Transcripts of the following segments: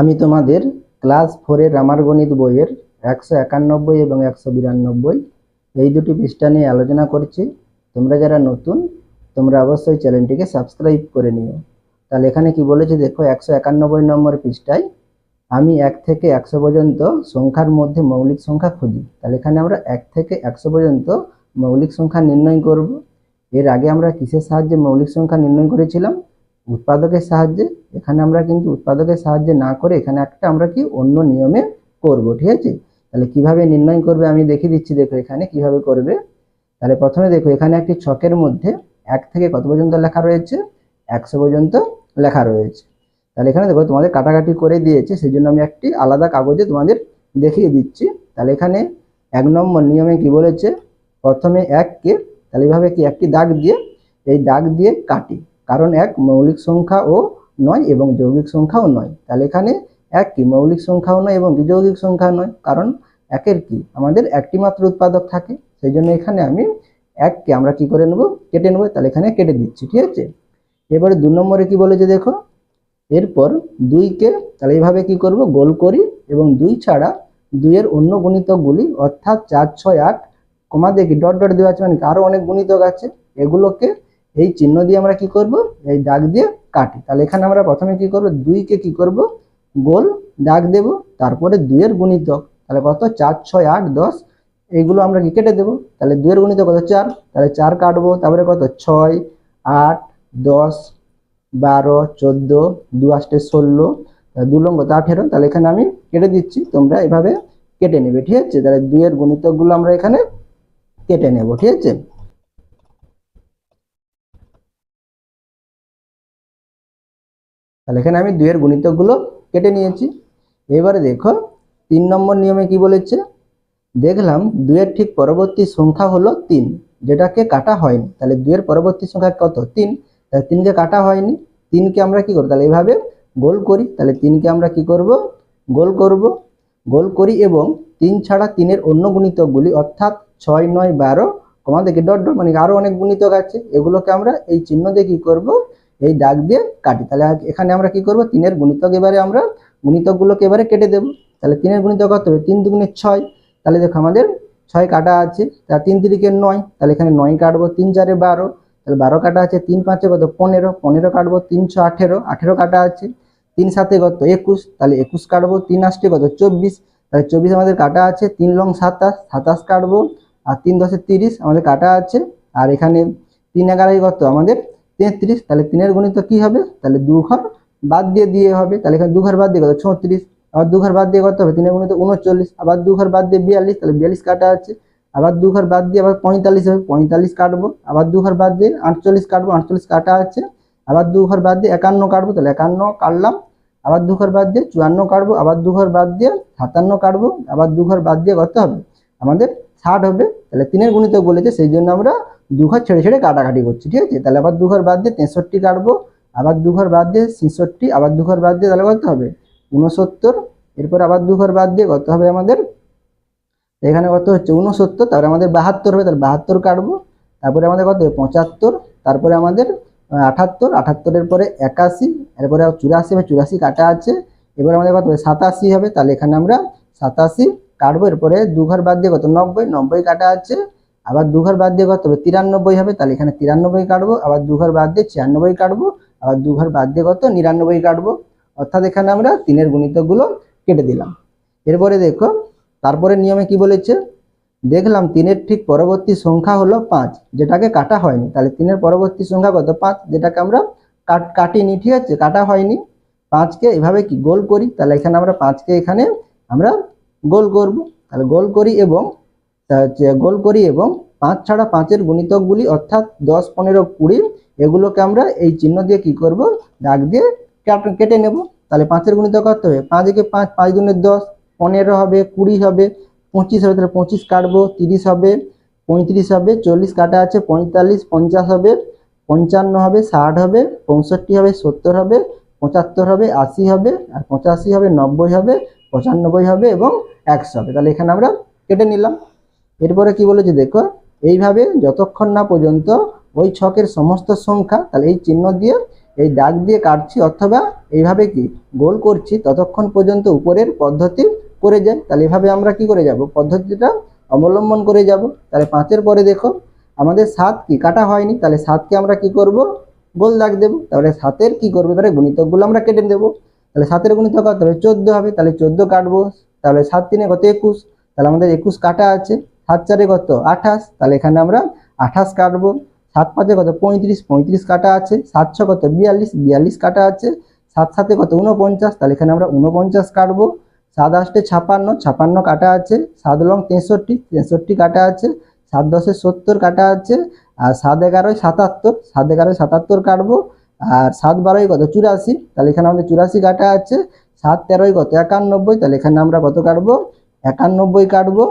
আমি তোমাদের ক্লাস ফোরের রামার গণিত বইয়ের একশো একানব্বই এবং একশো বিরানব্বই এই দুটি পৃষ্ঠা নিয়ে আলোচনা করছি। তোমরা যারা নতুন, তোমরা অবশ্যই চ্যানেলটিকে সাবস্ক্রাইব করে নিও। তাহলে এখানে কি বলেছে দেখো, একশো একানব্বই নম্বর পৃষ্ঠায় আমি এক থেকে একশো পর্যন্ত সংখ্যার মধ্যে মৌলিক সংখ্যা খুঁজি। তাহলে এখানে আমরা এক থেকে একশো পর্যন্ত মৌলিক সংখ্যা নির্ণয় করব। এর আগে আমরা কিসের সাহায্যে মৌলিক সংখ্যা নির্ণয় করেছিলাম? উৎপাদকের সাহায্যে, এখানে আমরা কিন্তু উৎপাদকের সাহায্যে না করে এখানে একটা আমরা কি অন্য নিয়মে করব, ঠিক আছে? তাহলে কীভাবে নির্ণয় করবে আমি দেখিয়ে দিচ্ছি, দেখো এখানে কীভাবে করবে। তাহলে প্রথমে দেখো এখানে একটি ছকের মধ্যে এক থেকে কত পর্যন্ত লেখা রয়েছে? একশো পর্যন্ত লেখা রয়েছে। তাহলে এখানে দেখো তোমাদের কাটাকাটি করে দিয়েছে সেই জন্য আমি একটি আলাদা কাগজে তোমাদের দেখিয়ে দিচ্ছি। তাহলে এখানে এক নম্বর নিয়মে কি বলেছে? প্রথমে এককে, তাহলে এইভাবে কি একটি দাগ দিয়ে, এই দাগ দিয়ে কাটি। কারণ এক মৌলিক সংখ্যা ও নয় এবং যৌগিক সংখ্যাও নয়। তাহলে এখানে এক কি? মৌলিক সংখ্যাও নয় এবং যৌগিক সংখ্যা নয়। কারণ একের কি? আমাদের একটি মাত্র উৎপাদক থাকে। সেই জন্য এখানে আমি এককে আমরা কি করে নেব? কেটে নেব। তাহলে এখানে কেটে দিচ্ছি, ঠিক আছে? এবারে দু নম্বরে কি বলেছে দেখো? এরপর দুইকে তাহলে এইভাবে কি করব? গোল করি এবং দুই ছাড়া দুইয়ের অন্য গুণিতকগুলি, অর্থাৎ চার, ছয়, আট, কমা দেখি, ডট ডট দেওয়া আছে মানে আরও অনেক গুণিতক আছে। এগুলোকে এই চিহ্ন দিয়ে আমরা কি করব? এই দাগ দিয়ে কাটি। তাহলে এখানে আমরা প্রথমে কি করব? দুইকে কি করব? গোল দাগ দেব। তারপরে দুইয়ের গুণিতক। তাহলে কত? চার, ছয়, আট, দশ। এইগুলো আমরা কি কেটে দেবো? তাহলে দুইয়ের গুণিতক কত? চার। তাহলে চার কাটবো। তারপরে কত? ছয়, আট, দশ, বারো, চোদ্দ, দু আষ্টে ষোলো। দু লঙ্গ, তা আঠেরো। তাহলে এখানে আমি কেটে দিচ্ছি। তোমরা এভাবে কেটে নেবে। ঠিক আছে? তাহলে দুইয়ের গুণিতকগুলো আমরা এখানে কেটে নেব। ঠিক আছে? তাহলে এখানে আমি দুইয়ের গুণিতকগুলো কেটে নিয়েছি। এবারে দেখো, তিন নম্বর নিয়মে কি বলেছে? দেখলাম দুইয়ের ঠিক পরবর্তী সংখ্যা হলো তিন, যেটাকে কাটা হয়নি। তাহলে দুইয়ের পরবর্তী সংখ্যা কত? তিন। তাহলে তিনকে কাটা হয়নি। তিনকে আমরা কি করব? তাহলে এইভাবে গোল করি। তাহলে তিনকে আমরা কি করব? গোল করব। গোল করি এবং তিন ছাড়া তিনের অন্য গুণিতকগুলি, অর্থাৎ ছয়, নয়, বারো থেকে ডট ডট মানে আরও অনেক গুণিতক আছে। এগুলোকে আমরা এই চিহ্ন দিয়ে কী করব? এই দাগ দিয়ে কাটি। তাহলে এখানে আমরা কি করব? তিনের গুণিতক এবারে আমরা গুণিতকগুলোকে এবারে কেটে দেব। তাহলে তিনের গুণিতক কত হবে? তিন দুগুণে ছয়। তাহলে দেখো আমাদের ছয় কাটা আছে তা তিন তিরিকে নয়। তাহলে এখানে নয় কাটবো, তিন চারে বারো। তাহলে বারো কাটা আছে, তিন পাঁচে কত? পনেরো। পনেরো কাটবো তিনশো আঠেরো। আঠেরো কাটা আছে। তিন সাথে কত? একুশ। তাহলে একুশ কাটবো, তিন আষ্টে কত? চব্বিশ। তাহলে চব্বিশ আমাদের কাটা আছে, তিন লং সাতাশ। সাতাশ কাটবো, আর তিন দশে তিরিশ আমাদের কাটা আছে। আর এখানে তিন এগারোই কত? আমাদের তেত্রিশ তাহলে তিনের গণিত কি হবে তাহলে দু ঘর বাদ দিয়ে দিয়ে হবে তাহলে এখানে দু ঘর বাদ দিয়ে কত ছত্রিশ আবার দু ঘর বাদ দিয়ে কত হবে তিনের গণিত উনচল্লিশ আবার দু ঘর বাদ দিয়ে বিয়াল্লিশ তাহলে বিয়াল্লিশ কাটা আছে আবার দু ঘর বাদ দিয়ে আবার পঁয়তাল্লিশ হবে পঁয়তাল্লিশ কাটবো আবার দু ঘর বাদ দিয়ে আটচল্লিশ কাটবো আটচল্লিশ কাটা আছে আবার দু ঘর বাদ দিয়ে একান্ন কাটবো তাহলে একান্ন কাটলাম আবার দু ঘর বাদ দিয়ে চুয়ান্ন কাটবো আবার দু ঘর বাদ দিয়ে সাতান্ন কাটবো আবার দু ঘর বাদ দিয়ে কত হবে আমাদের ষাট হবে, তাহলে তিনের গুণিত বলেছে, সেই জন্য আমরা দু ঘর ছেড়ে ছেড়ে কাটাকাটি করছি, ঠিক আছে? তাহলে আবার দুঘর বাদ দিয়ে তেষট্টি কাটবো, আবার দুঘর বাদ দিয়ে ছেষট্টি, আবার দুঘর বাদ দিয়ে তাহলে কত হবে? উনসত্তর এরপর আবার দুঘর বাদ দিয়ে কত হবে আমাদের? এখানে কত হচ্ছে? উনসত্তর তারপরে আমাদের বাহাত্তর হবে, তাহলে বাহাত্তর কাটবো, তারপরে আমাদের কত হবে? পঁচাত্তর, তারপরে আমাদের আটাত্তর, আটাত্তরের পরে একাশি, এরপরে চুরাশি হবে, চুরাশি কাটা আছে, এবার আমাদের কত হবে? সাতাশি হবে, তাহলে এখানে আমরা সাতাশি কাটবো, এরপরে দু ঘর বাদ দিয়ে কত? নব্বই নব্বই কাটা আছে, আবার দু ঘর বাদ দিয়ে কত? হবে তিরানব্বই হবে, তাহলে এখানে তিরানব্বই কাটবো, আবার দু ঘর বাদ দিয়ে ছিয়ানব্বই কাটবো, আবার দু ঘর বাদ দিয়ে কত? নিরানব্বই কাটবো। অর্থাৎ এখানে আমরা তিনের গুণিতকগুলো কেটে দিলাম। এরপরে দেখো, তারপরে নিয়মে কি বলেছে? দেখলাম তিনের ঠিক পরবর্তী সংখ্যা হলো পাঁচ, যেটাকে কাটা হয়নি। তাহলে তিনের পরবর্তী সংখ্যা কত? পাঁচ, যেটাকে আমরা কাট, কাটিনি, ঠিক আছে? কাটা হয়নি। পাঁচকে এভাবে কি গোল করি? তাহলে এখানে আমরা পাঁচকে এখানে আমরা গোল করব। তাহলে গোল করি এবং গোল করি এবং পাঁচ ছাড়া পাঁচের গুণিতকগুলি অর্থাৎ দশ, পনেরো, কুড়ি, এগুলোকে আমরা এই চিহ্ন দিয়ে কি করব? দাগ দিয়ে কেটে নেব। তাহলে পাঁচের গুণিতক কত হবে? পাঁচ একে পাঁচ পাঁচ দুনের দশ, পনেরো হবে, কুড়ি হবে, পঁচিশ হবে, তাহলে পঁচিশ কাটবো, তিরিশ হবে, পঁয়ত্রিশ হবে, চল্লিশ কাটা আছে, পঁয়তাল্লিশ, পঞ্চাশ হবে, পঞ্চান্ন হবে, ষাট হবে, পঁয়ষট্টি হবে, সত্তর হবে, পঁচাত্তর হবে, আশি হবে, আর পঁচাশি হবে, নব্বই হবে, পঁচানব্বই হবে এবং একশো হবে। তাহলে এখানে আমরা কেটে নিলাম। এরপরে কি বলেছে দেখো, এইভাবে যতক্ষণ না পর্যন্ত ওই ছকের সমস্ত সংখ্যা, তাহলে এই চিহ্ন দিয়ে এই দাগ দিয়ে কাটছি অথবা এইভাবে কি গোল করছি, ততক্ষণ পর্যন্ত উপরের পদ্ধতি করে যায়। তাহলে এভাবে আমরা কি করে যাব? পদ্ধতিটা অবলম্বন করে যাব। তাহলে পাঁচের পরে দেখো, আমাদের সাত কি কাটা হয়নি? তাহলে সাতকে আমরা কি করব? গোল দাগ দেবো। তাহলে সাতের কি করব? এবারে গুণিতকগুলো আমরা কেটে দেবো। তাহলে সাতের গুণিতক হবে? চোদ্দ হবে। তাহলে চোদ্দ কাটবো। তাহলে সাত তিনে কত একুশ? তাহলে আমাদের একুশ কাটা আছে। সাত চারে কত? আঠাশ। তাহলে এখানে আমরা আঠাশ কাটবো। সাত পাঁচে কত? পঁয়ত্রিশ। পঁয়ত্রিশ কাটা আছে। সাত ছ কত? বিয়াল্লিশ। বিয়াল্লিশ কাটা আছে। সাত সাতে কত? উনপঞ্চাশ তাহলে এখানে আমরা উনপঞ্চাশ কাটবো। সাত আষ্টে ছাপান্ন। ছাপান্ন কাটা আছে। সাত লং তেষট্টি। তেষট্টি কাটা আছে। সাত দশে সত্তর কাটা আছে। আর সাত এগারোয় সাতাত্তর। সাত এগারোয় সাতাত্তর কাটবো। আর সাত বারোয় কত? চুরাশি। তাহলে এখানে আমাদের চুরাশি কাটা আছে। সাত তেরোই কত? একানব্বই? তাহলে এখানে আমরা কত কাটবো? একানব্বই কাটবো।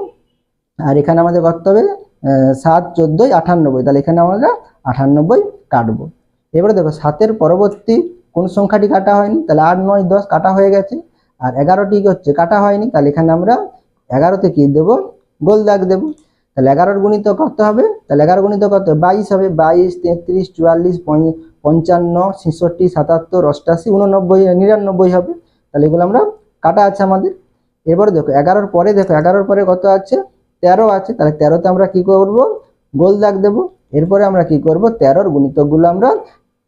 আর এখানে আমাদের করতে হবে সাত চোদ্দোই, আটানব্বই। তাহলে এখানে আমরা আটানব্বই কাটবো। এবারে দেখো, সাতের পরবর্তী কোন সংখ্যাটি কাটা হয়নি? তাহলে আট, নয়, দশ কাটা হয়ে গেছে। আর এগারোটি হচ্ছে, কাটা হয়নি। তাহলে এখানে আমরা এগারোতে কি দেবো? গোল দাগ দেবো। তাহলে এগারোর গুণিত কত হবে? তাহলে এগারো গুণিত কত? বাইশ হবে। বাইশ, তেত্রিশ, চুয়াল্লিশ পঞ্চান্ন, ছেষট্টি, সাতাত্তর, অষ্টাশি উননব্বই নিরানব্বই হবে। তাহলে এগুলো আমরা কাটা আছে আমাদের। এবারে দেখো, এগারোর পরে দেখো, এগারোর পরে কত আছে? তেরো আছে। তাহলে তেরোতে আমরা কি করব? গোল দাগ দেবো। এরপরে আমরা কি করব? তেরোর গুণিতকগুলো আমরা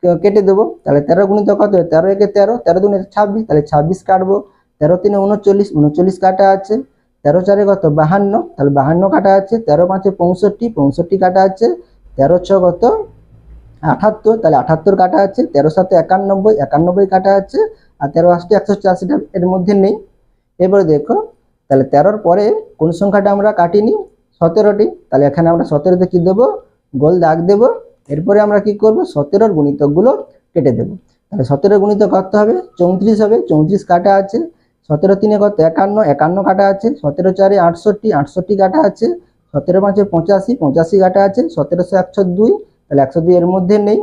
কেটে দেবো। তাহলে তেরো গুণিত কত? তেরো একে তেরো তেরো দুনে ছাব্বিশ, তাহলে ছাব্বিশ কাটবো। তেরো তিনে উনচল্লিশ উনচল্লিশ কাটা আছে। তেরো চারে কত? বাহান্ন। তাহলে বাহান্ন কাটা আছে। তেরো পাঁচে পঁয়ষট্টি পঁয়ষট্টি কাটা আছে। তেরো ছ কত? আঠাত্তর। তাহলে আঠাত্তর কাটা আছে। তেরো সাথে একানব্বই একানব্বই কাটা আছে। আর তেরো আশটি একশো চাষিটা এর মধ্যে নেই। এবারে দেখো, তাহলে তেরোর পরে কোন সংখ্যাটা আমরা কাটিনি? সতেরোটি। তাহলে এখানে আমরা সতেরোতে কি দেবো? গোল দাগ দেবো। এরপরে আমরা কি করব? সতেরোর গুণিতকগুলো কেটে দেবো। তাহলে সতেরোর গুণিতক কত হবে? চৌত্রিশ হবে। চৌত্রিশ কাটা আছে। সতেরো তিনে কত? একান্ন। একান্ন কাটা আছে। সতেরো চারে আটষট্টি। আটষট্টি কাটা আছে। সতেরো পাঁচে পঁচাশি। পঁচাশি কাটা আছে। সতেরোশো একশো দুই। তাহলে একশো দুই এর মধ্যে নেই।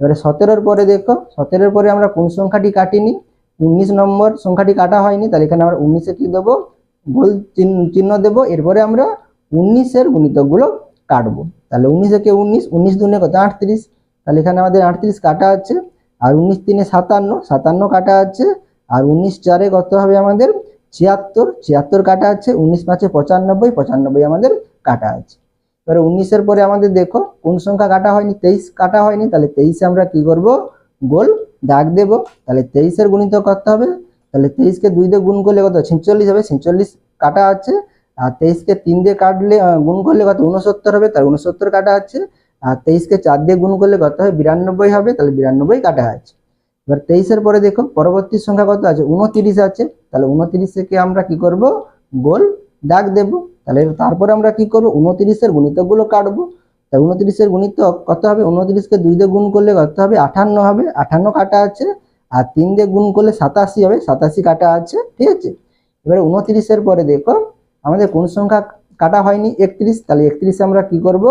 এবারে সতেরোর পরে দেখো, সতেরোর পরে আমরা কোন সংখ্যাটি কাটিনি? উনিশ নম্বর সংখ্যাটি কাটা হয়নি, তাহলে এখানে আমরা উনিশে কি দেবো? গোল চিহ্ন দেবো, এরপরে আমরা উনিশের গুণিতকগুলো কাটবো। তাহলে উনিশ একে উনিশ? উনিশ দুনে কত? আটত্রিশ। তাহলে এখানে আমাদের আটত্রিশ কাটা আছে, আর উনিশ তিনে সাতান্ন সাতান্ন কাটা আছে, আর উনিশ চারে কত হবে আমাদের? ছিয়াত্তর। ছিয়াত্তর কাটা আছে, উনিশ পাঁচে পঁচানব্বই পঁচানব্বই আমাদের কাটা আছে। এবারে উনিশের পরে আমাদের দেখো, কোন সংখ্যা কাটা হয়নি? তেইশ কাটা হয়নি, তাহলে তেইশে আমরা কি করব? গোল দাগ দেব, তাহলে তেইশের গুণিত করতে হবে, তাহলে তেইশকে দুই দিয়ে গুণ করলে কত? ছেচল্লিশ হবে, ছেচল্লিশ কাটা আছে আর তেইশকে তিন দিয়ে কাটলে গুণ করলে কত? উনসত্তর হবে তার উনসত্তর কাটা আছে আর তেইশকে চার দিয়ে গুণ করলে কত হবে বিরানব্বই হবে, তাহলে বিরানব্বই কাটা আছে এবার তেইশের পরে দেখো, পরবর্তী সংখ্যা কত আছে? উনতিরিশ আছে, তাহলে উনতিরিশকে আমরা কি করব? গোল দাগ দেব, তাহলে তারপরে আমরা কি করব? উনতিরিশের গুণিতকগুলো কাটবো তাহলে উনতিরিশের গুণিতক কত হবে? উনতিরিশকে দুই দিয়ে গুণ করলে কত হবে? আঠান্ন হবে। আঠান্ন কাটা আছে। আর তিন দিয়ে গুণ করলে সাতাশি হবে। সাতাশি কাটা আছে। ঠিক আছে? এবারে উনতিরিশের পরে দেখো, আমাদের কোন সংখ্যা কাটা হয়নি? একত্রিশ। তাহলে একত্রিশে আমরা কি করব?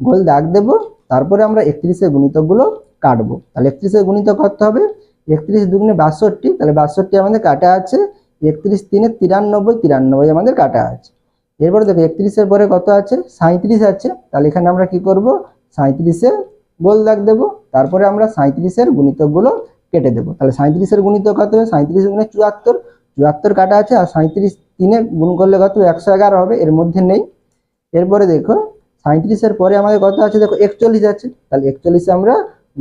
গোল দাগ দেব। তারপরে আমরা একত্রিশের গুণিতকগুলো কাটবো। তাহলে একত্রিশের গুণিতক করতে হবে? একত্রিশ দুগুণে বাষট্টি। তাহলে বাষট্টি আমাদের কাটা আছে। একত্রিশ তিনে তিরানব্বই। তিরানব্বই আমাদের কাটা আছে। এরপরে দেখো একত্রিশের পরে কত আছে? সাঁত্রিশ আছে। তাহলে এখানে আমরা কি করব? সাঁত্রিশে গোল দাগ দেবো। তারপরে আমরা সাঁত্রিশের গুণিতকগুলো কেটে দেবো। তাহলে সাঁত্রিশের গুণিতক কত হবে? সাঁত্রিশ গুণে চুয়াত্তর। চুয়াত্তর কাটা আছে আর সাঁত্রিশ তিনে গুণ করলে কত? একশো এগারো হবে। এর মধ্যে নেই। এরপরে দেখো সাঁত্রিশের পরে আমাদের কত আছে? দেখো, একচল্লিশ আছে। তাহলে একচল্লিশে আমরা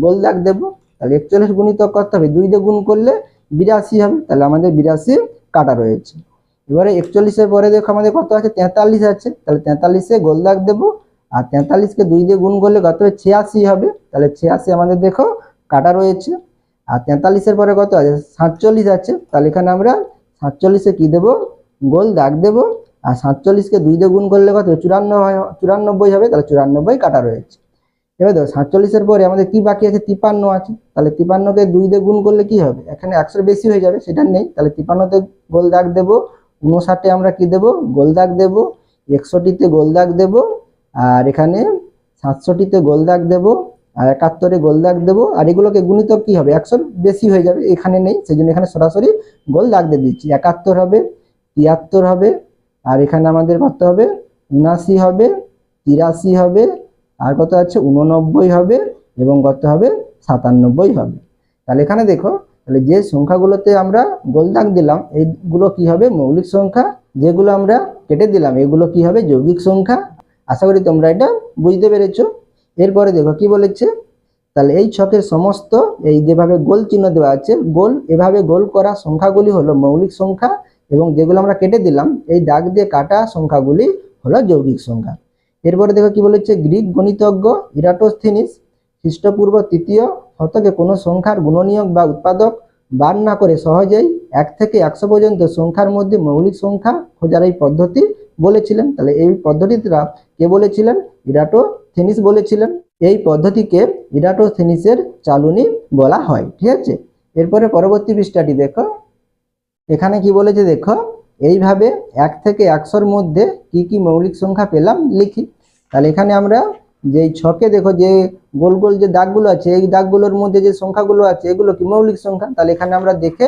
গোল দাগ দেবো। তাহলে একচল্লিশ গুণিতক করতে হবে? দুই দিয়ে গুণ করলে বিরাশি হবে। তাহলে আমাদের বিরাশি কাটা রয়েছে। এবারে একচল্লিশের পরে দেখো আমাদের কত আছে? তেতাল্লিশ আছে। তাহলে তেতাল্লিশে গোল দাগ দেবো। আর তেতাল্লিশকে দুই দিয়ে গুণ করলে কত? ছিয়াশি হবে। তাহলে ছিয়াশি আমাদের দেখো কাটা রয়েছে। আর তেতাল্লিশের পরে কত আছে? সাতচল্লিশ আছে। তাহলে এখানে আমরা সাতচল্লিশে কি দেবো? গোল দাগ দেবো। আর সাতচল্লিশকে দুই দিয়ে গুণ করলে কত? চুরানব্বই চুরানব্বই হবে। তাহলে চুরানব্বই কাটা রয়েছে। এবার দেখো, সাতচল্লিশের পরে আমাদের কি বাকি আছে? তিপান্ন আছে। তাহলে তিপান্নকে দুই দিয়ে গুণ করলে কি হবে? এখানে একশোর বেশি হয়ে যাবে, সেটা নেই। তাহলে তিপান্নতে গোল দাগ দেবো। উনষাটে আমরা কি দেবো? গোল দাগ দেবো, একষট্টিতে গোল দাগ দেবো, আর এখানে সাতষট্টিতে গোল দাগ দেবো, আর একাত্তরে গোল দাগ দেবো, আর এগুলোকে গুণিতক কি হবে? একশোর বেশি হয়ে যাবে, এখানে নেই সেই জন্য এখানে সরাসরি গোল দাগ দিয়ে দিচ্ছি। একাত্তর হবে, তিয়াত্তর হবে, আর এখানে আমাদের কত হবে উনাশি হবে, তিরাশি হবে, আর কত আছে? উননব্বই হবে, এবং কত হবে? সাতানব্বই হবে। তাহলে এখানে দেখো তাহলে যে সংখ্যাগুলোতে আমরা গোল দাগ দিলাম, এইগুলো কি হবে? মৌলিক সংখ্যা। যেগুলো আমরা কেটে দিলাম, এগুলো কি হবে? যৌগিক সংখ্যা। আশা করি তোমরা এটা বুঝতে পেরেছ। এরপরে দেখো কি বলেছে? তাহলে এই ছকের সমস্ত এই যেভাবে গোল চিহ্ন দেওয়া আছে, গোল, এভাবে গোল করা সংখ্যাগুলি হলো মৌলিক সংখ্যা এবং যেগুলো আমরা কেটে দিলাম, এই দাগ দিয়ে কাটা সংখ্যাগুলি হলো যৌগিক সংখ্যা। এরপরে দেখো কি বলেছে? গ্রিক গণিতজ্ঞ ইরাটোস্থিনিস, খ্রিস্টপূর্ব তৃতীয় শতকে কোনো সংখ্যার গুণনীয়ক বা উৎপাদক বার না করে সহজেই এক থেকে একশো পর্যন্ত সংখ্যার মধ্যে মৌলিক সংখ্যা খোঁজার এই পদ্ধতি বলেছিলেন। তাহলে এই পদ্ধতিটা কে বলেছিলেন? ইরাটোথেনিস বলেছিলেন। এই পদ্ধতিকে ইরাটোথেনিসের চালুনি বলা হয়, ঠিক আছে? এরপরে পরবর্তী পৃষ্ঠাটি দেখো। এখানে কি বলেছে দেখো? এইভাবে এক থেকে একশোর মধ্যে কি কি মৌলিক সংখ্যা পেলাম? লিখি। তাহলে এখানে আমরা যে এই ছকে দেখো যে গোল গোল যে দাগগুলো আছে, এই দাগগুলোর মধ্যে যে সংখ্যাগুলো আছে, এগুলো কি মৌলিক সংখ্যা? তাহলে এখানে আমরা দেখে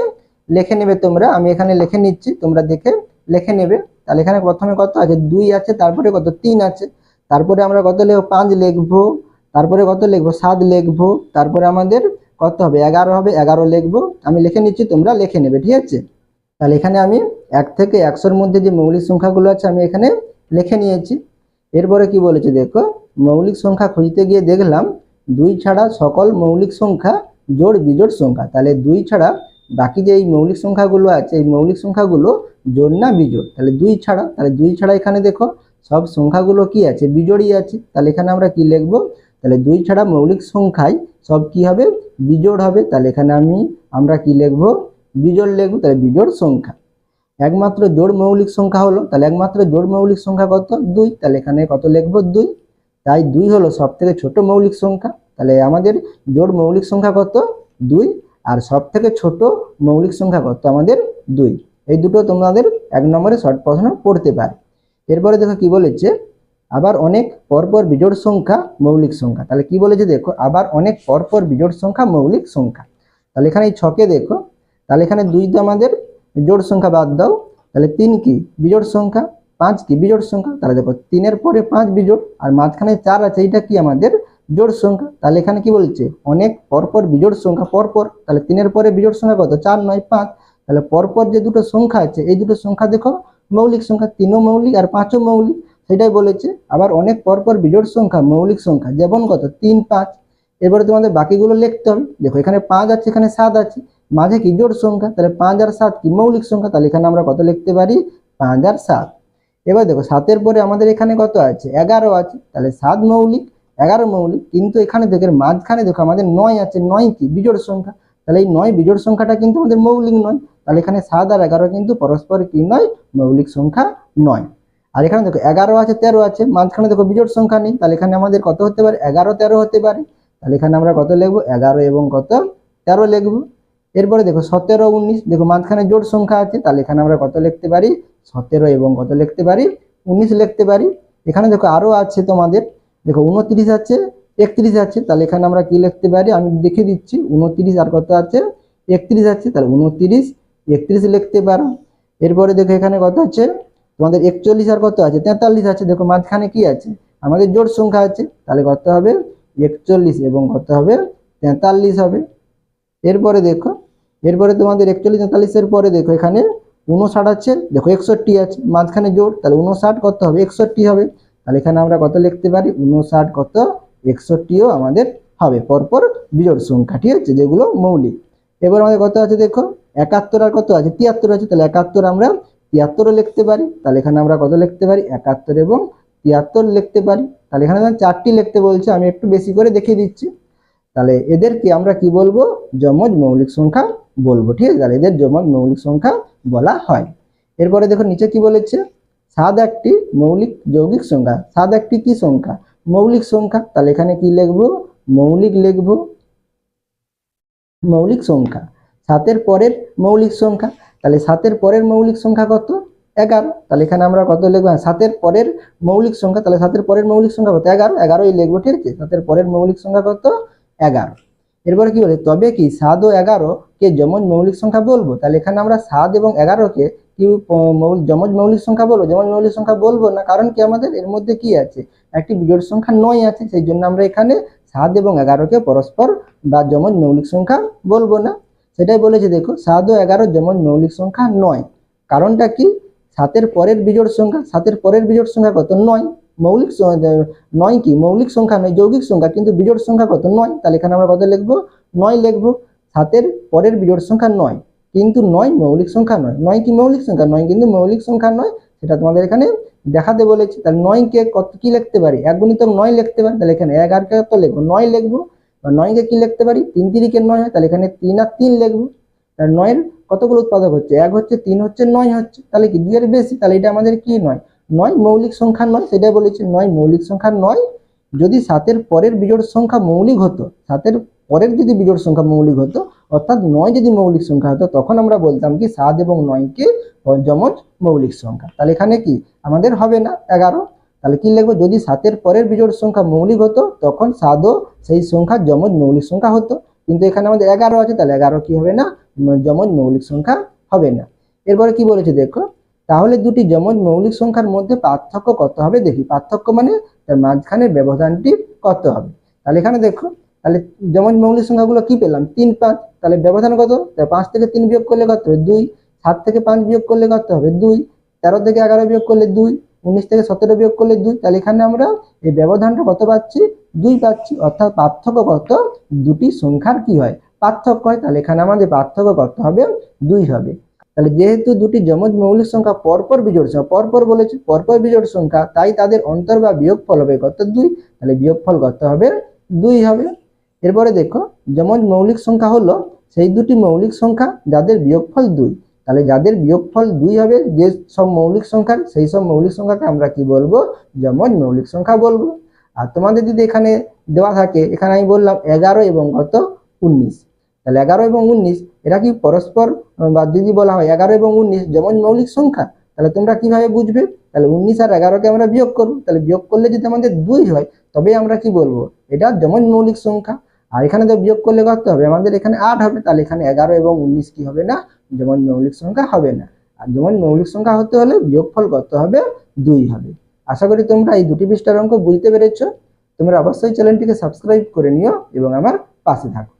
লিখে নেবে তোমরা। আমি এখানে লিখে নিচ্ছি, তোমরা দেখে লিখে নেবে। তাহলে এখানে প্রথমে কত আছে? দুই আছে, তারপরে কত? তিন আছে। তারপরে আমরা কত লিখব? পাঁচ লিখব। তারপরে কত লিখব? সাত লিখব। তারপরে আমাদের কত হবে? এগারো হবে। এগারো লিখব। আমি লিখে নিচ্ছি, তোমরা লিখে নেবে, ঠিক আছে? তাহলে এখানে আমি এক থেকে একশোর মধ্যে যে মৌলিক সংখ্যাগুলো আছে, আমি এখানে লিখে নিয়েছি। এরপরে কি বলেছে দেখো? মৌলিক সংখ্যা খুঁজতে গিয়ে দেখলাম দুই ছাড়া সকল মৌলিক সংখ্যা জোড় বিজোড় সংখ্যা। তাহলে দুই ছাড়া বাকি যে এই মৌলিক সংখ্যাগুলো আছে, এই মৌলিক সংখ্যাগুলো জোড় না বিজোড়? তাহলে দুই ছাড়া, তাহলে দুই ছাড়া এখানে দেখো সব সংখ্যাগুলো কি আছে? বিজোড়ই আছে। তাহলে এখানে আমরা কি লিখব? তাহলে দুই ছাড়া মৌলিক সংখ্যায় সব কি হবে? বিজোড় হবে। তাহলে এখানে আমি, আমরা কি লিখব? বিজোড় লিখব। তাহলে বিজোড় সংখ্যা। একমাত্র জোড় মৌলিক সংখ্যা হলো। তাহলে একমাত্র জোড় মৌলিক সংখ্যা কত? দুই। তাহলে এখানে কত লিখব? দুই। তাই দুই হলো সব থেকে ছোট মৌলিক সংখ্যা, তাহলে আমাদের জোড় মৌলিক সংখ্যা কত? দুই। আর সব থেকে ছোট মৌলিক সংখ্যা কত? আমাদের দুই। এই দুটো তোমাদের এক নম্বরে শর্ট প্রশ্ন পড়তে পারে। এরপরে দেখো কি বলেছে? আবার অনেক পরপর বিজোড় সংখ্যা মৌলিক সংখ্যা। তাহলে কি বলেছে দেখো? আবার অনেক পরপর বিজোড় সংখ্যা মৌলিক সংখ্যা। তাহলে এখানে এই ছকে দেখো। তাহলে এখানে দুই তো আমাদের জোড় সংখ্যা বাদ দাও। তাহলে তিন কি? বিজোড় সংখ্যা। পাঁচ কি বিজোড় সংখ্যা? তাহলে দেখো তিনের পরে পাঁচ বিজোড়, আর মাঝখানে চার আছে, এইটা কি আমাদের জোড় সংখ্যা? তাহলে এখানে কি বলছে? অনেক পরপর বিজোড় সংখ্যা, পরপর। তাহলে তিনের পরে বিজোড় সংখ্যা কত? চার, নয়, পাঁচ। তাহলে পরপর যে দুটো সংখ্যা আছে, এই দুটো সংখ্যা দেখো, মৌলিক সংখ্যা, তিনও মৌলিক আর পাঁচও মৌলিক, সেটাই বলেছে। আবার অনেক পরপর বিজোড় সংখ্যা, মৌলিক সংখ্যা, যেমন কত? তিন, পাঁচ। এবারে তোমাদের বাকিগুলো লিখতে হবে। দেখো এখানে পাঁচ আছে, এখানে সাত আছে। মাঝে কি জোড় সংখ্যা? তাহলে পাঁচ আর সাত কি মৌলিক সংখ্যা? তাহলে এখানে আমরা কত লিখতে পারি? পাঁচ আর সাত। এবার দেখো, সাতের পরে আমাদের এখানে কত আছে? এগারো আছে। তাহলে সাত মৌলিক, এগারো মৌলিক, কিন্তু এখানে দেখো মাঝখানে দেখো আমাদের নয় আছে। নয় কি? বিজোড় সংখ্যা। তাহলে এই নয় বিজোড় সংখ্যাটা কিন্তু আমাদের মৌলিক নয়। তাহলে এখানে সাত আর এগারো কিন্তু পরস্পর কি নয়? মৌলিক সংখ্যা নয়। আর এখানে দেখো, এগারো আছে, তেরো আছে। মাঝখানে দেখো বিজোড় সংখ্যা নেই। তাহলে এখানে আমাদের কত হতে পারে? এগারো, তেরো হতে পারে। তাহলে এখানে আমরা কত লিখব? এগারো এবং কত? তেরো লিখব। এরপরে দেখো সতেরো, উনিশ, দেখো মাঝখানে জোট সংখ্যা আছে, তাহলে এখানে আমরা কত লিখতে পারি? সতেরো এবং কত লিখতে পারি? উনিশ লিখতে পারি। এখানে দেখো আরও আছে তোমাদের, দেখো উনত্রিশ আছে, একত্রিশ আছে, তাহলে এখানে আমরা কি লিখতে পারি? আমি দেখে দিচ্ছি, উনত্রিশ আর কত আছে? একত্রিশ আছে, তাহলে উনত্রিশ, একত্রিশ লিখতে পারো। এরপরে দেখো এখানে কত আছে? তোমাদের একচল্লিশ আর কত আছে? তেতাল্লিশ আছে, দেখো মাঝখানে কি আছে? আমাদের জোট সংখ্যা আছে, তাহলে কত হবে? একচল্লিশ এবং কত হবে? তেতাল্লিশ হবে। এরপরে দেখো এরপরে তোমাদের একচল্লিশ তেতাল্লিশের পরে দেখো এখানে উনষাট আছে। দেখো একষট্টি আছে, মাঝখানে জোড়, তাহলে উনষাট কত হবে? একষট্টি হবে। তাহলে এখানে আমরা কত লিখতে পারি? উনষাট কত? একষট্টিও আমাদের হবে। পরপর বিজোড় সংখ্যা ঠিক আছে যেগুলো মৌলিক। এবার আমাদের কত আছে দেখো? একাত্তর আর কত আছে? তিয়াত্তর আছে। তাহলে একাত্তর আমরা তিয়াত্তরও লিখতে পারি। তাহলে এখানে আমরা কত লিখতে পারি? একাত্তর এবং তিয়াত্তর লিখতে পারি। তাহলে এখানে চারটি লিখতে বলছে, আমি একটু বেশি করে দেখিয়ে দিচ্ছি। তাহলে এদেরকে আমরা কি বলব? যমজ মৌলিক সংখ্যা বলব ঠিক আছে? তাহলে এদের যমজ মৌলিক সংখ্যা বলা হয়। এরপরে দেখো নিচে কি বলেছে? সাত একটি মৌলিক যৌগিক সংখ্যা। সাত একটি কি সংখ্যা? মৌলিক সংখ্যা। তাহলে এখানে কি লিখব? মৌলিক লিখব। মৌলিক সংখ্যা। সাতের পরের মৌলিক সংখ্যা। তাহলে সাতের পরের মৌলিক সংখ্যা কত? এগারো। তাহলে এখানে আমরা কত লিখব? হ্যাঁ, সাতের পরের মৌলিক সংখ্যা। তাহলে সাতের পরের মৌলিক সংখ্যা কত? এগারো। এগারোই লিখব ঠিক আছে? সাতের পরের মৌলিক সংখ্যা কত? এগারো। এরপরে কি বলে, তবে কি সাত ও এগারো কে যমজ মৌলিক সংখ্যা বলব? তাহলে এখানে আমরা সাত এবং এগারোকে কি যমজ মৌলিক সংখ্যা বলব? যমজ মৌলিক সংখ্যা বলব না? কারণ কি আমাদের এর মধ্যে কি আছে? একটি বিজোড় সংখ্যা নয় আছে, সেই জন্য আমরা এখানে সাত এবং এগারোকে পরস্পর বা যমজ মৌলিক সংখ্যা বলব না। সেটাই বলেছে, দেখো সাত ও এগারো যমজ মৌলিক সংখ্যা নয়। কারণটা কি? সাতের পরের বিজোড় সংখ্যা, সাতের পরের বিজোড় সংখ্যা কত? নয়। মৌলিক নয় কি? মৌলিক সংখ্যা নয়, যৌগিক সংখ্যা। কিন্তু বিজোড় সংখ্যা কত? নয়। তাহলে এখানে আমরা কত লিখব? নয় লিখব। সাতের পরের বিজোড় সংখ্যা নয়। কিন্তু নয় মৌলিক সংখ্যা নয়। নয় কি মৌলিক সংখ্যা নয়? কিন্তু মৌলিক সংখ্যা নয়। সেটা তোমাদের এখানে দেখাতে বলেছি। তাহলে নয়কে কত কি লিখতে পারি? এক গুণিতক নয় লিখতে পারি। তাহলে এখানে এক আর কত লিখব? নয় লিখব। বা নয়কে কি লিখতে পারি? তিন তিরিকে নয় হয়। তাহলে এখানে তিন আর তিন লিখব। নয়ের কতগুলো উৎপাদক হচ্ছে? এক হচ্ছে, তিন হচ্ছে, নয় হচ্ছে। তাহলে কি দুইয়ের বেশি? তাহলে এটা আমাদের কি নয়? নয় মৌলিক সংখ্যা নয়, সেটাই বলেছি, নয় মৌলিক সংখ্যা নয়। যদি সাতের পরের বিজোড় সংখ্যা মৌলিক হতো, সাতের পরের যদি বিজোড় সংখ্যা মৌলিক হতো, অর্থাৎ নয় যদি মৌলিক সংখ্যা হতো, তখন আমরা বলতাম কি সাত এবং নয়কে পঞ্চমজ মৌলিক সংখ্যা। তাহলে এখানে কি? আমাদের হবে না, এগারো। তাহলে কি লিখব? যদি সাতের পরের বিজোড় সংখ্যা মৌলিক হতো, তখন সাতও সেই সংখ্যা যমজ মৌলিক সংখ্যা হতো। কিন্তু এখানে আমাদের এগারো আছে, তাহলে এগারো কি হবে না? যমজ মৌলিক সংখ্যা হবে না। এরপরে কি বলেছে দেখো? তাহলে দুটি যমজ মৌলিক সংখ্যার মধ্যে পার্থক্য কত হবে? দেখি, পার্থক্য মানে তার মাঝখানের ব্যবধানটি কত হবে? তাহলে এখানে দেখো, তাহলে যমজ মৌলিক সংখ্যাগুলো কি পেলাম? তিন পাঁচ, তাহলে ব্যবধান কত? তাহলে পাঁচ থেকে তিন বিয়োগ করলে কত হবে? দুই, সাত থেকে পাঁচ বিয়োগ করলে কত হবে? দুই, তেরো থেকে এগারো বিয়োগ করলে দুই, উনিশ থেকে সতেরো বিয়োগ করলে দুই, তাহলে এখানে আমরা এই ব্যবধানটা কত পাচ্ছি? দুই পাচ্ছি, অর্থাৎ পার্থক্য কত? দুটি সংখ্যার কি হয়? পার্থক্য হয়, তাহলে এখানে আমাদের পার্থক্য কত হবে? দুই হবে। তাহলে যেহেতু দুটি যমজ মৌলিক সংখ্যা পরপর বিজোড় সংখ্যা, পরপর বলেছে, পরপর বিজোড় সংখ্যা, তাই তাদের অন্তর বা বিয়োগফল হবে কত? দুই। তাহলে বিয়োগফল কত হবে? দুই হবে। এরপরে দেখো, যমজ মৌলিক সংখ্যা হলো সেই দুটি মৌলিক সংখ্যা যাদের বিয়োগফল দুই। তাহলে যাদের বিয়োগফল দুই হবে, যে সব মৌলিক সংখ্যার, সেই সব মৌলিক সংখ্যাকে আমরা কি বলব? যমজ মৌলিক সংখ্যা বলব। আর তোমাদের যদি এখানে দেওয়া থাকে, এখানে আমি বললাম এগারো এবং কত? উনিশ। তাহলে এগারো এবং উনিশ এরা কি পরস্পর বা যদি বলা হয় এগারো এবং উনিশ যেমন মৌলিক সংখ্যা, তাহলে তোমরা কীভাবে বুঝবে? তাহলে উনিশ আর এগারোকে আমরা বিয়োগ করব। তাহলে বিয়োগ করলে যদি আমাদের দুই হয় তবে আমরা কি বলব? এটা যেমন মৌলিক সংখ্যা। আর এখানে তো বিয়োগ করলে কত হবে? আমাদের এখানে আট হবে। তাহলে এখানে এগারো এবং উনিশ কি হবে না? যেমন মৌলিক সংখ্যা হবে না। আর যেমন মৌলিক সংখ্যা হতে হলে বিয়োগফল কত হবে? দুই হবে। আশা করি তোমরা এই দুটি পৃষ্ঠার অঙ্ক বুঝতে পেরেছ। তোমরা অবশ্যই চ্যানেলটিকে সাবস্ক্রাইব করে নিও এবং আমার পাশে থাকো।